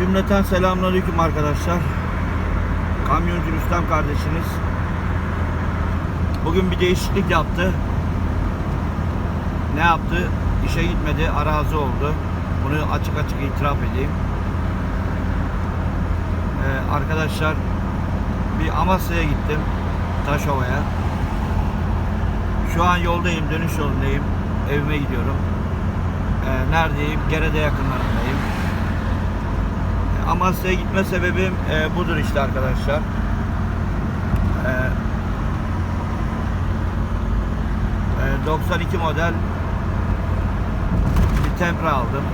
Cümleten selamünaleyküm arkadaşlar. Kamyoncu Rüstem kardeşiniz. Bugün bir değişiklik yaptı. Ne yaptı? İşe gitmedi, arazi oldu. Bunu açık açık itiraf edeyim. Ee, arkadaşlar bir Amasya'ya gittim. Taşova'ya. Şu an yoldayım, dönüş yolundayım. Evime gidiyorum. Ee, neredeyim? Gerede yakınlarındayım. Amasya'ya gitme sebebim e, budur işte arkadaşlar. E, e, 92 model bir Tempra aldım.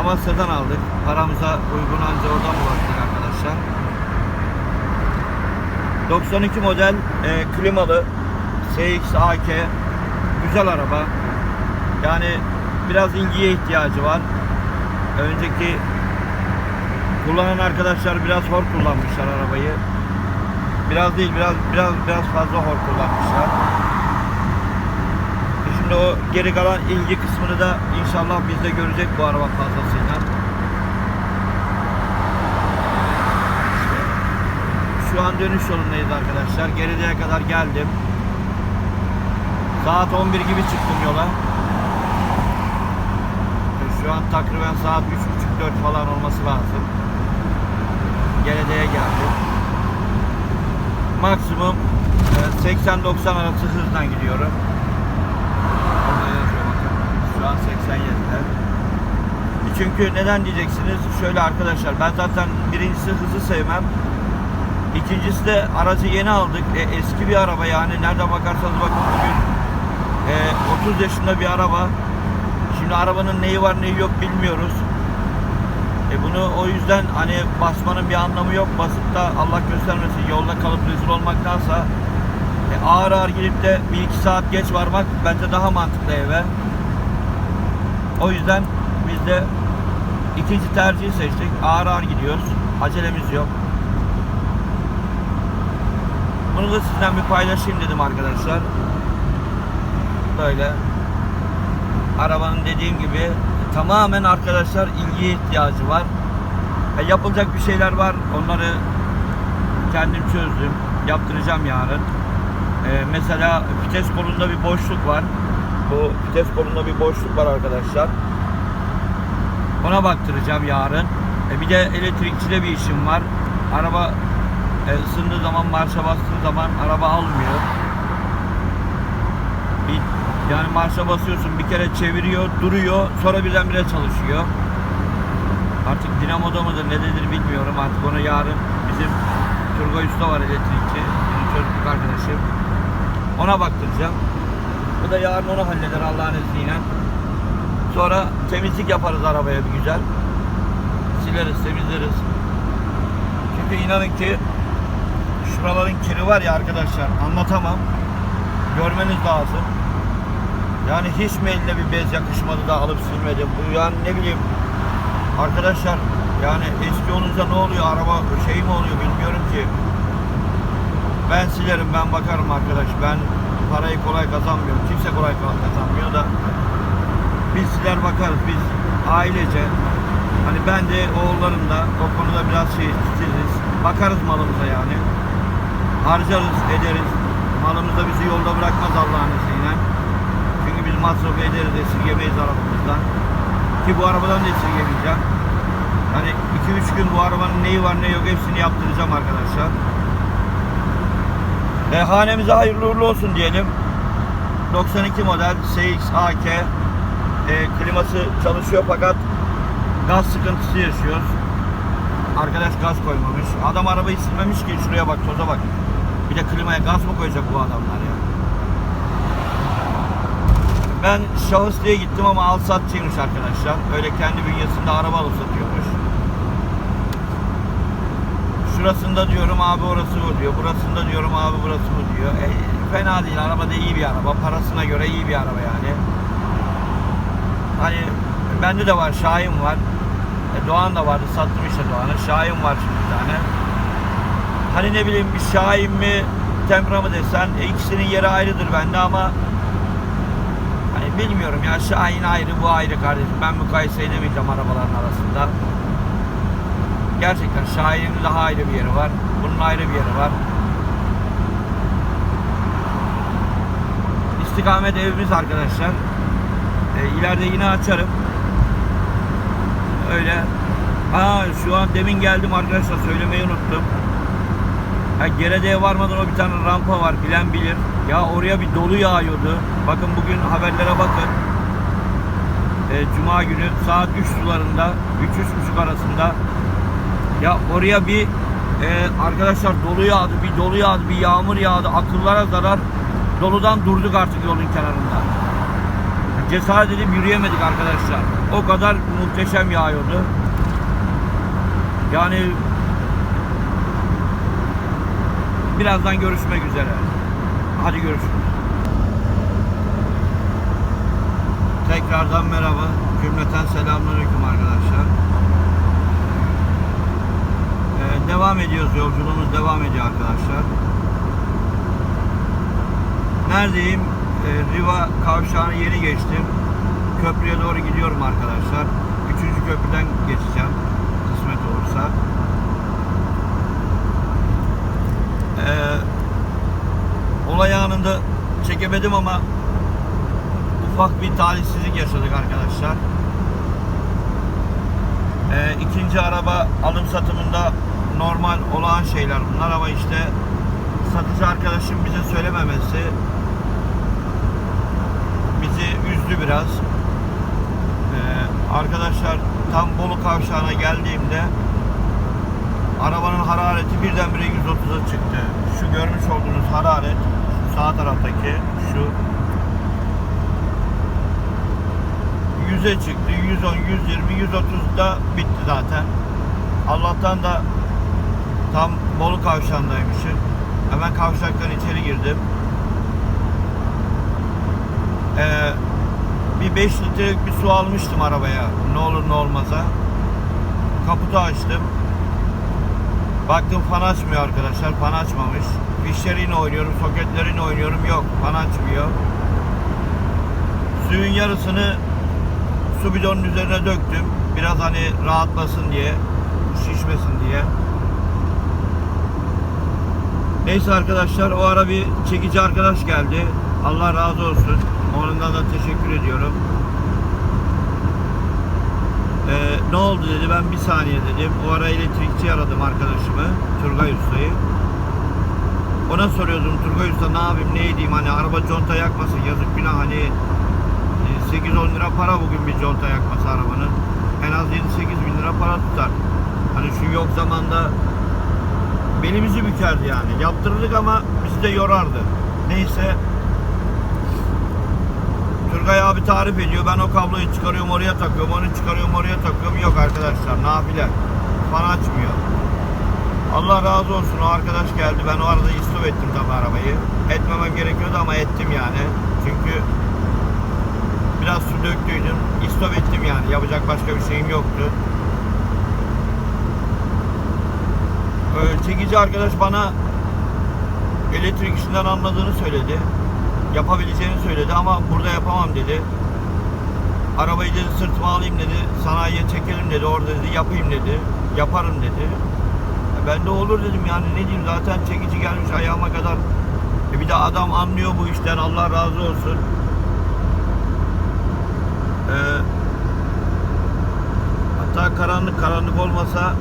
Amasya'dan aldık. Paramıza uygun anca oradan bulaştık arkadaşlar. 92 model e, klimalı CX AK güzel araba. Yani biraz ilgiye ihtiyacı var. Önceki kullanan arkadaşlar biraz hor kullanmışlar arabayı. Biraz değil, biraz biraz biraz fazla hor kullanmışlar. E Şimdi o geri kalan ilgi kısmını da inşallah biz de görecek bu araba fazlasıyla. Şu an dönüş yolundayız arkadaşlar. Geride'ye kadar geldim. Saat 11 gibi çıktım yola. Şu an takriben saat 3.30-4 falan olması lazım. Geledeğe geldim. Maksimum e, 80-90 arası hızla gidiyorum. Şu an 87'de. Çünkü neden diyeceksiniz? Şöyle arkadaşlar ben zaten birincisi hızı sevmem. İkincisi de aracı yeni aldık. E, eski bir araba yani nereden bakarsanız bakın bugün e, 30 yaşında bir araba. Şimdi arabanın neyi var neyi yok bilmiyoruz. E bunu o yüzden hani basmanın bir anlamı yok. Basıp da Allah göstermesin yolda kalıp rezil olmaktansa e, ağır ağır gidip de bir iki saat geç varmak bence daha mantıklı eve. O yüzden biz de ikinci tercihi seçtik. Ağır ağır gidiyoruz. Acelemiz yok. Bunu da sizden bir paylaşayım dedim arkadaşlar. Böyle arabanın dediğim gibi tamamen arkadaşlar ilgiye ihtiyacı var. E, yapılacak bir şeyler var. Onları kendim çözdüm. Yaptıracağım yarın. E, mesela vites kolunda bir boşluk var. Bu vites kolunda bir boşluk var arkadaşlar. Ona baktıracağım yarın. E, bir de elektrikçide bir işim var. Araba e, ısındığı zaman marşa bastığı zaman araba almıyor. Bir yani marşa basıyorsun bir kere çeviriyor, duruyor, sonra birdenbire çalışıyor. Artık dinamoda mıdır, nededir bilmiyorum. Artık onu yarın bizim Turgay Usta var elektrikçi, bizim çocukluk arkadaşım. Ona baktıracağım. Bu da yarın onu halleder Allah'ın izniyle. Sonra temizlik yaparız arabaya bir güzel. Sileriz, temizleriz. Çünkü inanın ki şuraların kiri var ya arkadaşlar anlatamam. Görmeniz lazım. Yani hiç mi eline bir bez yakışmadı da alıp silmedim. Bu yani ne bileyim arkadaşlar yani eski olunca ne oluyor araba şey mi oluyor bilmiyorum ki. Ben silerim ben bakarım arkadaş. Ben parayı kolay kazanmıyorum. Kimse kolay kazanmıyor da biz siler bakarız biz ailece hani ben de oğullarım da o konuda biraz şey titiziz. Bakarız malımıza yani. Harcarız ederiz. Malımız da bizi yolda bırakmaz Allah'ın izniyle. Çünkü biz masraf ederiz, esirgemeyiz arabamızdan. Ki bu arabadan da esirgemeyeceğim. Hani 2-3 gün bu arabanın neyi var ne yok hepsini yaptıracağım arkadaşlar. E, hanemize hayırlı uğurlu olsun diyelim. 92 model CX AK e, kliması çalışıyor fakat gaz sıkıntısı yaşıyoruz. Arkadaş gaz koymamış. Adam arabayı silmemiş ki şuraya bak toza bak. Bir de klimaya gaz mı koyacak bu adamlar ya? Ben şahıs diye gittim ama al satçıymış arkadaşlar. Öyle kendi bünyesinde araba alıp satıyormuş. Şurasında diyorum abi orası bu diyor. Burasında diyorum abi burası bu diyor. E, fena değil. Araba da iyi bir araba. Parasına göre iyi bir araba yani. Hani bende de var. Şahin var. E, Doğan da vardı. Sattım işte Doğan'ı. Şahin var şimdi bir tane. Hani ne bileyim bir Şahin mi Tempra mı desen e, ikisinin yeri ayrıdır bende ama bilmiyorum ya Şahin ayrı bu ayrı kardeşim. Ben mukayese edemeyeceğim arabaların arasında. Gerçekten Şahin'in daha ayrı bir yeri var. Bunun ayrı bir yeri var. İstikamet evimiz arkadaşlar. E, ileride yine açarım. Öyle. Ha şu an demin geldim arkadaşlar söylemeyi unuttum. Ha, Gerede'ye varmadan o bir tane rampa var bilen bilir. Ya oraya bir dolu yağıyordu. Bakın bugün haberlere bakın. E, Cuma günü saat 3 sularında 3-3.30 arasında ya oraya bir e, arkadaşlar dolu yağdı, bir dolu yağdı, bir yağmur yağdı. Akıllara zarar. Doludan durduk artık yolun kenarında. Cesaret edip yürüyemedik arkadaşlar. O kadar muhteşem yağıyordu. Yani birazdan görüşmek üzere. Hadi görüşürüz. Tekrardan merhaba. Cümleten selamünaleyküm arkadaşlar. Ee, devam ediyoruz. Yolculuğumuz devam ediyor arkadaşlar. Neredeyim? Ee, Riva kavşağını yeni geçtim. Köprüye doğru gidiyorum arkadaşlar. Üçüncü köprüden geçeceğim. Kısmet olursa. Ee, olay anında çekemedim ama ufak bir talihsizlik yaşadık arkadaşlar. Ee, ikinci araba alım satımında normal olağan şeyler bunlar ama işte satıcı arkadaşım bize söylememesi bizi üzdü biraz. Ee, arkadaşlar tam Bolu kavşağına geldiğimde arabanın harareti birdenbire 130'a çıktı. Şu görmüş olduğunuz hararet sağ taraftaki şu 100'e çıktı. 110, 120, 130'da bitti zaten. Allah'tan da tam Bolu kavşağındaymışım. Hemen kavşaktan içeri girdim. Ee, bir 5 litrelik bir su almıştım arabaya. Ne olur ne olmaza. Kaputu açtım. Baktım fan açmıyor arkadaşlar. Fan açmamış. Fişleriyle oynuyorum, soketlerini oynuyorum. Yok, fan açmıyor. Suyun yarısını su bidonun üzerine döktüm. Biraz hani rahatlasın diye, şişmesin diye. Neyse arkadaşlar o ara bir çekici arkadaş geldi. Allah razı olsun. Ondan da teşekkür ediyorum. Ee, ne oldu dedi ben bir saniye dedim. O ara elektrikçi aradım arkadaşımı. Turgay Usta'yı. Ona soruyordum Turgay Usta ne yapayım ne edeyim hani araba conta yakmasın yazık günah hani 8-10 lira para bugün bir conta yakması arabanın. En az 7-8 bin lira para tutar. Hani şu yok zamanda belimizi bükerdi yani. Yaptırdık ama bizi de yorardı. Neyse Turgay abi tarif ediyor. Ben o kabloyu çıkarıyorum oraya takıyorum. Onu çıkarıyorum oraya takıyorum. Yok arkadaşlar nafile. Fan açmıyor. Allah razı olsun o arkadaş geldi. Ben o arada istop ettim tabi arabayı. Etmemem gerekiyordu ama ettim yani. Çünkü biraz su döktüydüm. İstop ettim yani. Yapacak başka bir şeyim yoktu. Ee, çekici arkadaş bana elektrik işinden anladığını söyledi. Yapabileceğini söyledi ama burada yapamam dedi. Arabayı dedi sırtıma alayım dedi. Sanayiye çekelim dedi. Orada dedi yapayım dedi. Yaparım dedi. Ben de olur dedim yani ne diyeyim zaten çekici gelmiş ayağıma kadar. E bir de adam anlıyor bu işten Allah razı olsun. Ee, hatta karanlık karanlık olmasa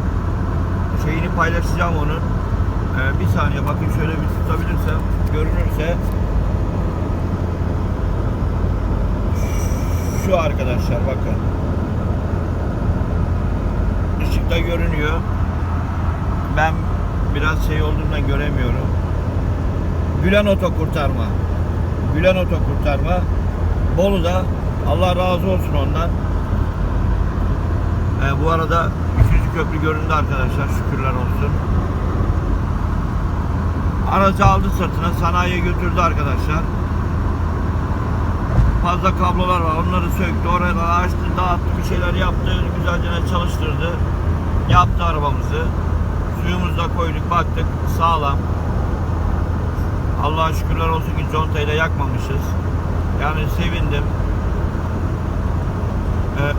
şeyini paylaşacağım onun. Ee, bir saniye bakayım şöyle bir tutabilirsem görünürse şu arkadaşlar bakın. Işıkta görünüyor. Ben biraz şey olduğundan göremiyorum. Gülen Oto Kurtarma. Gülen Oto Kurtarma. Bolu'da Allah razı olsun ondan. Ee, bu arada 3. köprü göründü arkadaşlar. Şükürler olsun. Aracı aldı sırtına sanayiye götürdü arkadaşlar. Fazla kablolar var. Onları söktü. Oraya açtı, dağıttı, bir şeyler yaptı. Güzelce çalıştırdı. Yaptı arabamızı. Suyumuzu da koyduk, baktık. Sağlam. Allah'a şükürler olsun ki contayı da yakmamışız. Yani sevindim.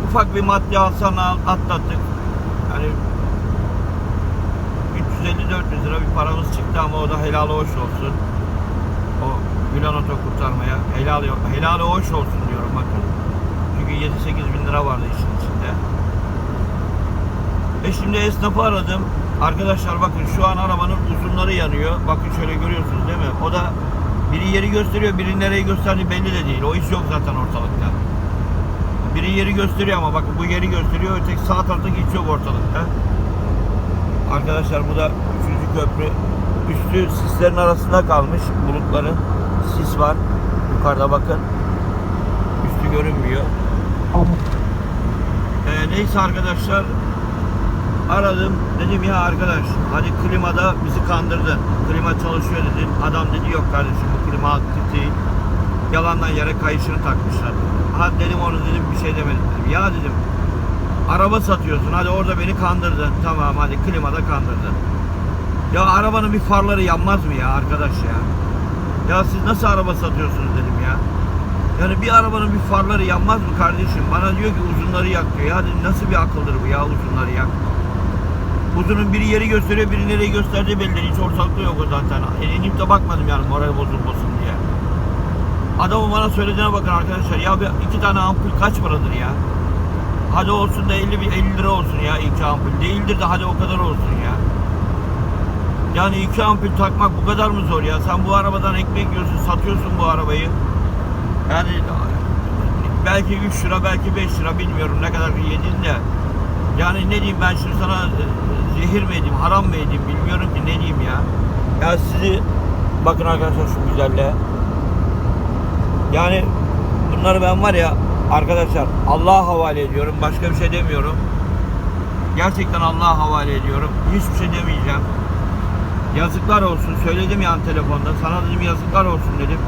ufak bir maddi hasarla atlattık. Hani 350-400 lira bir paramız çıktı ama o da helal hoş olsun. O Gülen Oto kurtarmaya helal, helal hoş olsun diyorum bakın. Çünkü 7-8 bin lira vardı işin içinde. E şimdi esnafı aradım. Arkadaşlar bakın şu an arabanın uzunları yanıyor. Bakın şöyle görüyorsunuz değil mi? O da biri yeri gösteriyor, biri nereyi gösterdiği belli de değil. O iş yok zaten ortalıkta. Biri yeri gösteriyor ama bakın bu yeri gösteriyor. Öteki sağ taraftaki hiç yok ortalıkta. Arkadaşlar bu da 3. köprü. Üstü sislerin arasında kalmış bulutların. Sis var. Yukarıda bakın. Üstü görünmüyor. Ee, neyse arkadaşlar aradım. Dedim ya arkadaş hadi klimada bizi kandırdın klima çalışıyor dedim. Adam dedi yok kardeşim bu klima aktif değil. Yalandan yere kayışını takmışlar. Hadi dedim onu dedim bir şey demedim. Dedim ya dedim araba satıyorsun. Hadi orada beni kandırdın. Tamam hadi klimada kandırdın. Ya arabanın bir farları yanmaz mı ya arkadaş ya? Ya siz nasıl araba satıyorsunuz? dedim ya. Yani bir arabanın bir farları yanmaz mı kardeşim? Bana diyor ki uzunları yak diyor. Ya dedim nasıl bir akıldır bu ya uzunları yak. Uzunun biri yeri gösteriyor, biri nereyi gösterdiği belli değil. Hiç ortalıkta yok o zaten. E, inip de bakmadım yani moral bozulmasın diye. Adamın bana söylediğine bakın arkadaşlar. Ya bir iki tane ampul kaç paradır ya? Hadi olsun da 50, bir 50 lira olsun ya iki ampul. Değildir de hadi o kadar olsun ya. Yani iki ampul takmak bu kadar mı zor ya? Sen bu arabadan ekmek yiyorsun, satıyorsun bu arabayı. Yani belki 3 lira, belki 5 lira bilmiyorum ne kadar yedin de. Yani ne diyeyim ben şimdi sana e, zehir mi edeyim, haram mı edeyim bilmiyorum ki ne diyeyim ya. Ya sizi bakın arkadaşlar şu güzelliğe. Yani bunları ben var ya arkadaşlar Allah'a havale ediyorum. Başka bir şey demiyorum. Gerçekten Allah'a havale ediyorum. Hiçbir şey demeyeceğim. Yazıklar olsun. Söyledim yani telefonda. Sana dedim yazıklar olsun dedim.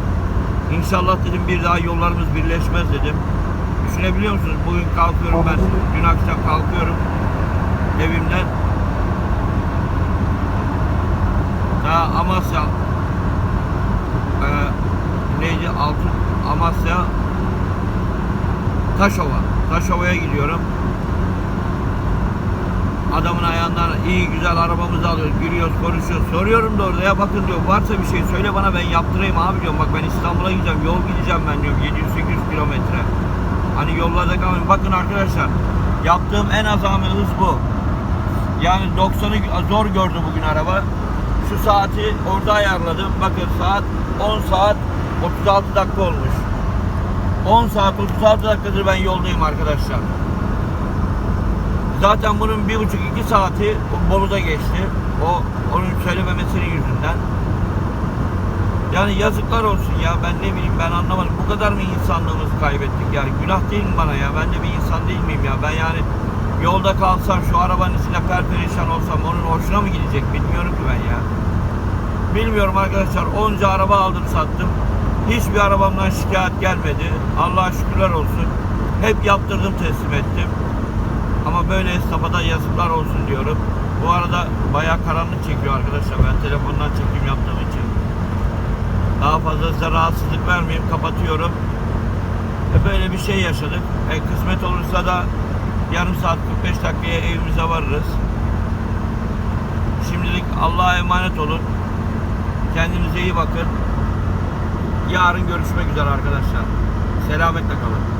İnşallah dedim bir daha yollarımız birleşmez dedim. Düşünebiliyor musunuz? Bugün kalkıyorum ben. Dün akşam kalkıyorum evimden. Amasya e, neydi? Altın Amasya Taşova. Taşova'ya gidiyorum. Adamın ayağından iyi güzel arabamızı alıyoruz, gülüyoruz, konuşuyoruz. Soruyorum da orada ya bakın diyor varsa bir şey söyle bana ben yaptırayım abi diyorum. Bak ben İstanbul'a gideceğim, yol gideceğim ben diyorum 700-800 kilometre. Hani yollarda kalmayın. Bakın arkadaşlar yaptığım en azami hız bu. Yani 90'ı zor gördü bugün araba. Şu saati orada ayarladım. Bakın saat 10 saat 36 dakika olmuş. 10 saat 36 dakikadır ben yoldayım arkadaşlar. Zaten bunun bir buçuk iki saati Bolu'da geçti. O onun söylememesinin yüzünden. Yani yazıklar olsun ya ben ne bileyim ben anlamadım. Bu kadar mı insanlığımızı kaybettik yani günah değil mi bana ya ben de bir insan değil miyim ya ben yani yolda kalsam şu arabanın içinde perperişan olsam onun hoşuna mı gidecek bilmiyorum ki ben ya. Bilmiyorum arkadaşlar onca araba aldım sattım. Hiçbir arabamdan şikayet gelmedi. Allah'a şükürler olsun. Hep yaptırdım teslim ettim. Ama böyle esnafa da yazıklar olsun diyorum. Bu arada bayağı karanlık çekiyor arkadaşlar. Ben telefondan çekim yaptığım için. Daha fazla size rahatsızlık vermeyeyim. Kapatıyorum. E böyle bir şey yaşadık. E kısmet olursa da yarım saat 45 dakikaya evimize varırız. Şimdilik Allah'a emanet olun. Kendinize iyi bakın. Yarın görüşmek üzere arkadaşlar. Selametle kalın.